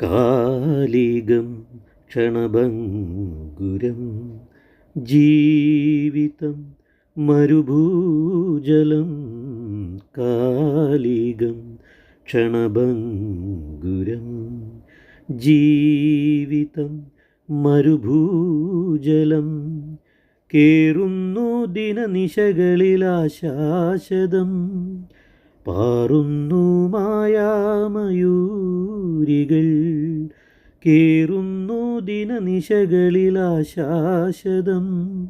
കാലികം ക്ഷണഭംഗുരം ജീവിതം മരുഭൂജലം കാലികം ക്ഷണഭംഗുരം ജീവിതം മരുഭൂജലം കേറുന്നു ദിനനിശകളിലാശാശതം പാറുന്നു മായാമയൂരികൾ കേറുന്നു ദിനനിശകളിലാശാശതം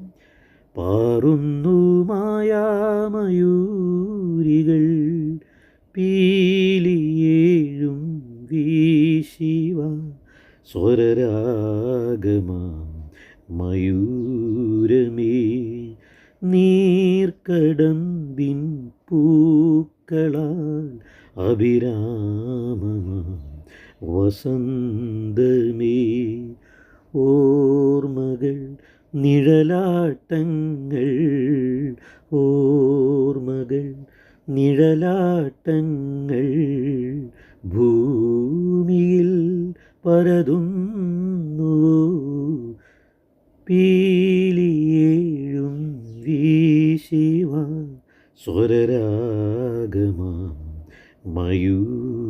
പാറുന്നു മായാമയൂരികൾ. പീലിയേഴും വീശിവ. സ്വരരാഗമാം മയൂരമേ. നീർക്കടമ്പിൻ പൂക്കളാൽ അഭിരാമമാം. വസന്തമേ ഓർമ്മകൾ നിഴലാട്ടങ്ങൾ ഓർമ്മകൾ നിഴലാട്ടങ്ങൾ ഭൂമിയിൽ പരതുന്നു. പീലിയേഴും വീശിവ സ്വരരാഗമാം മയൂരമേ